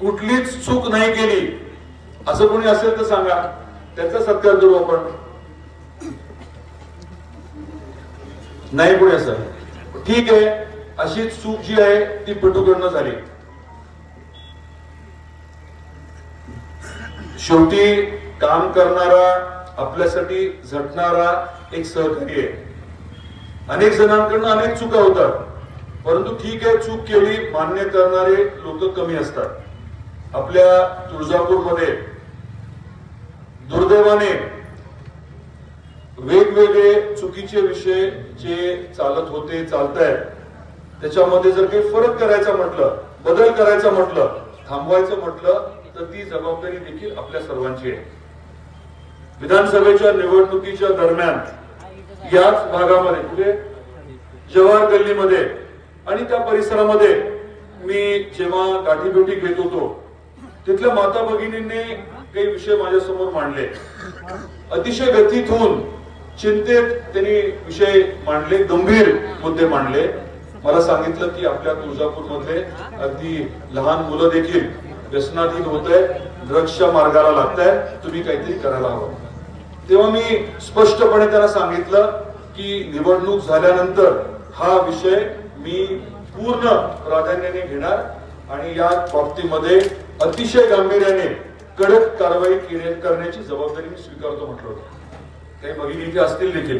कुठलीच चूक नाही केली. असं कोणी असेल तर सांगा. त्याचा सत्कार करू आपण. नाही कोणी असं. ठीक आहे. अशी चूक जी आहे ती पटूकडनं झाली. शेवटी काम करणारा आपल्यासाठी झटणारा एक सहकारी आहे. अनेक जणांकडनं अनेक चुका होतात. परंतु ठीक आहे चूक केली मान्य करणारे लोक कमी असतात. आपल्या तुळजापूरमध्ये दुर्दैवाने वेगवेगळे चुकीचे विषय जे चालत होते चालत आहेत त्याच्यामध्ये जर काही फरक करायचा म्हटलं बदल करायचा म्हटलं थांबवायचं म्हटलं तर ती जबाबदारी देखील आपल्या सर्वांची आहे. विधानसभेच्या निवडणुकीच्या दरम्यान याच भागामध्ये कुठे? जवाहर गल्लीमध्ये. आणि त्या परिसरामध्ये मी जेव्हा गाठीभेटी घेत होतो तिथल्या माता भगिनींनी काही विषय माझ्यासमोर मांडले. अतिशय व्यथित होऊन चिंतेत त्यांनी विषय मांडले गंभीर मुद्दे मांडले. मला सांगितलं की आपल्या तुळजापूर मधले अगदी लहान मुलं देखील व्यसनाधीन होत आहे ड्रग्सच्या मार्गाला लागत आहे तुम्ही काहीतरी करायला हवं. तेव्हा मी स्पष्टपणे त्यांना सांगितलं की निवडणूक झाल्यानंतर हा विषय मी पूर्ण प्राधान्याने घेणार. आणि या बाबतीमध्ये अतिशय गांभीर्याने कडक कारवाई करण्याची जबाबदारी मी स्वीकारतो म्हटलं होतं. काही भगिनी इथे असतील देखील.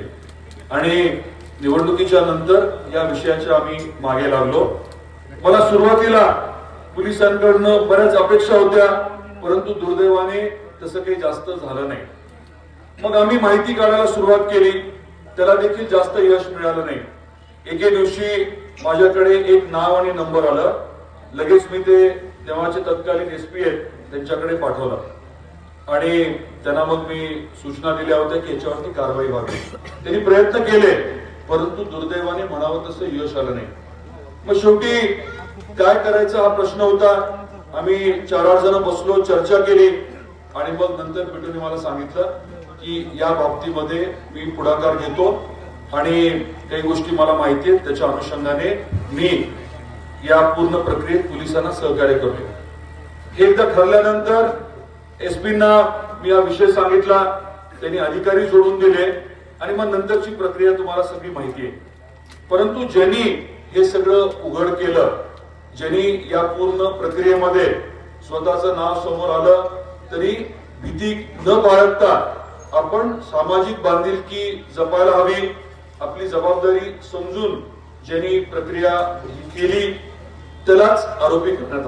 आणि निवडणुकीच्या नंतर या विषयाच्या आम्ही मागे लागलो. मला सुरुवातीला पोलिसांकडनं बऱ्याच अपेक्षा होत्या परंतु दुर्दैवाने तसं काही जास्त झालं नाही. मग आम्ही माहिती काढायला सुरुवात केली. त्याला देखील जास्त यश मिळालं नाही. एके दिवशी माझ्याकडे एक नाव आणि नंबर आलं. लगेच मी ते तेव्हाचे तत्कालीन एसपी आहेत त्यांच्याकडे पाठवलं. आणि त्यांना मग मी सूचना दिल्या होत्या की याच्यावरती कारवाई व्हावी. त्यांनी प्रयत्न केले परंतु दुर्दैवाने म्हणावं तसं यश आलं नाही. मग शेवटी काय करायचा हा प्रश्न होता? आम्ही चार आठ जण बसलो चर्चा केली. आणि मग नंतर पिटूने मला सांगितलं की या बाबतीमध्ये मी पुढाकार घेतो. आणि काही गोष्टी मला माहिती आहेत त्याच्या अनुषंगाने मी या पूर्ण प्रक्रियेत पोलिसांना सहकार्य करतो हे एकदा ठरल्यानंतर एसपींना मी हा विषय सांगितला त्यांनी अधिकारी सोडून दिले आणि मग नंतरची प्रक्रिया तुम्हाला सगळी माहिती आहे. परंतु ज्यांनी हे सगळं उघड केलं ज्यांनी या पूर्ण प्रक्रियेमध्ये स्वतःचं नाव समोर आलं तरी भीती न बाळगता आपण सामाजिक बांधिलकी जपायला हवी आपली जबाबदारी समजून ज्यांनी प्रक्रिया केली त्यालाच आरोपी करण्यात